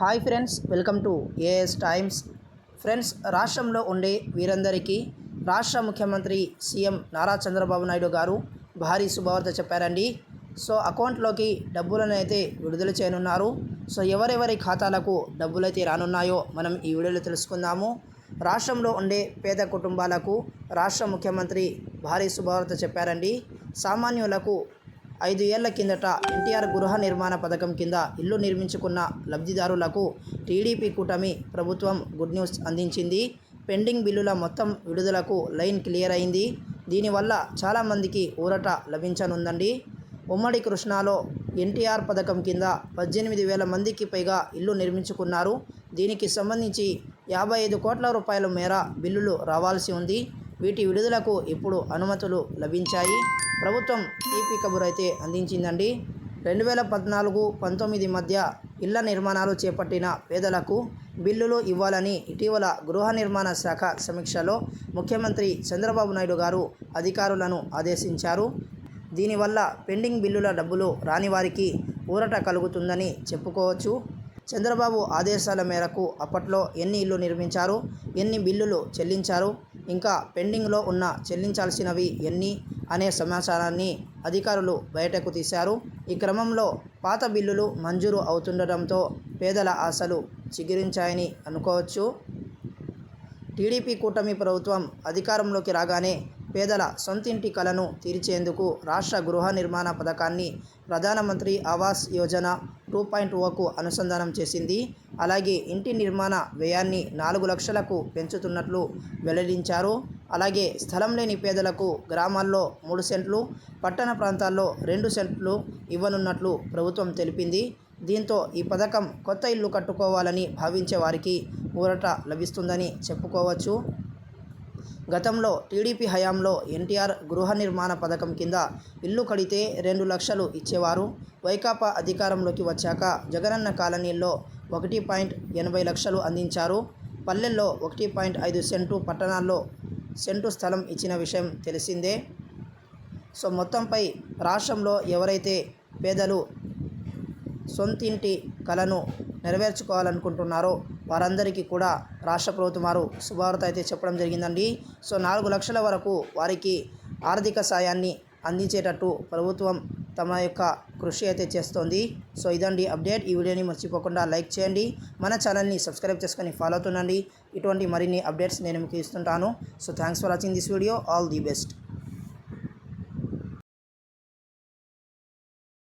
Hi friends welcome to AS times friends రాష్ట్రంలో ఉండే వీరందరికీ రాష్ట్ర ముఖ్యమంత్రి సీఎం నారా చంద్రబాబు నాయుడు గారు భారీ శుభవార్త చెప్పారండి. సో అకౌంట్లోకి డబ్బులను అయితే విడుదల చేయనున్నారు. సో ఎవరెవరి ఖాతాలకు డబ్బులైతే రానున్నాయో మనం ఈ వీడియోలో తెలుసుకుందాము. రాష్ట్రంలో ఉండే పేద కుటుంబాలకు రాష్ట్ర ముఖ్యమంత్రి భారీ శుభవార్త చెప్పారండి. సామాన్యులకు ఐదు ఏళ్ళ కిందట ఎన్టీఆర్ గృహ నిర్మాణ పథకం కింద ఇల్లు నిర్మించుకున్న లబ్ధిదారులకు టీడీపీ కూటమి ప్రభుత్వం గుడ్ న్యూస్ అందించింది. పెండింగ్ బిల్లుల మొత్తం విడుదలకు లైన్ క్లియర్ అయింది. దీనివల్ల చాలామందికి ఊరట లభించనుందండి. ఉమ్మడి కృష్ణాలో ఎన్టీఆర్ పథకం కింద పద్దెనిమిది వేల మందికి పైగా ఇల్లు నిర్మించుకున్నారు. దీనికి సంబంధించి యాభై ఐదు కోట్ల రూపాయల మేర బిల్లులు రావాల్సి ఉంది. వీటి విడుదలకు ఇప్పుడు అనుమతులు లభించాయి? ప్రభుత్వం తీపి కబుర్ అయితే అందించిందండి. రెండు వేల పద్నాలుగు పంతొమ్మిది మధ్య ఇళ్ళ నిర్మాణాలు చేపట్టిన పేదలకు బిల్లులు ఇవ్వాలని ఇటీవల గృహ నిర్మాణ శాఖ సమీక్షలో ముఖ్యమంత్రి చంద్రబాబు నాయుడు గారు అధికారులను ఆదేశించారు. దీనివల్ల పెండింగ్ బిల్లుల డబ్బులు రాని వారికి ఊరట కలుగుతుందని చెప్పుకోవచ్చు. చంద్రబాబు ఆదేశాల మేరకు అప్పట్లో ఎన్ని ఇల్లు నిర్మించారు? ఎన్ని బిల్లులు చెల్లించారు? ఇంకా పెండింగ్లో ఉన్న చెల్లించాల్సినవి ఎన్ని అనే సమాచారాన్ని అధికారులు బయటకు తీశారు. ఈ క్రమంలో పాత బిల్లులు మంజూరు అవుతుండటంతో పేదల ఆశలు చిగురించాయని అనుకోవచ్చు. టీడీపీ కూటమి ప్రభుత్వం అధికారంలోకి రాగానే పేదల సొంతింటి కలను తీర్చేందుకు రాష్ట్ర గృహ నిర్మాణ పథకాన్ని ప్రధానమంత్రి ఆవాస్ యోజన టూ పాయింట్ ఓకు అనుసంధానం చేసింది. అలాగే ఇంటి నిర్మాణ వ్యయాన్ని నాలుగు లక్షలకు పెంచుతున్నట్లు వెల్లడించారు. అలాగే స్థలం లేని పేదలకు గ్రామాల్లో మూడు సెంట్లు పట్టణ ప్రాంతాల్లో రెండు సెంట్లు ఇవ్వనున్నట్లు ప్రభుత్వం తెలిపింది. దీంతో ఈ పథకం కొత్త ఇల్లు కట్టుకోవాలని భావించే వారికి ఊరట లభిస్తుందని చెప్పుకోవచ్చు. గతంలో టీడీపీ హయాంలో ఎన్టీఆర్ గృహ నిర్మాణ పథకం కింద ఇల్లు కడితే రెండు లక్షలు ఇచ్చేవారు. వైకాపా అధికారంలోకి వచ్చాక జగనన్న కాలనీల్లో ఒకటి పాయింట్ ఎనభై లక్షలు అందించారు. పల్లెల్లో ఒకటి పాయింట్ ఐదు సెంటు పట్టణాల్లో సెంటు స్థలం ఇచ్చిన విషయం తెలిసిందే. సో మొత్తంపై రాష్ట్రంలో ఎవరైతే పేదలు సొంతింటి కలను నెరవేర్చుకోవాలనుకుంటున్నారో వారందరికీ కూడా రాష్ట్ర ప్రభుత్వం వారు శుభవార్త అయితే చెప్పడం జరిగిందండి. సో నాలుగు లక్షల వరకు వారికి ఆర్థిక సాయాన్ని అందించేటట్టు ప్రభుత్వం తమ యొక్క కృషి అయితే చేస్తోంది. సో ఇదండి అప్డేట్. ఈ వీడియోని మర్చిపోకుండా లైక్ చేయండి. మన ఛానల్ని సబ్స్క్రైబ్ చేసుకొని ఫాలో అవుతుండండి. ఇటువంటి మరిన్ని అప్డేట్స్ నేను మీకు ఇస్తుంటాను. So thanks for watching this video. All the best.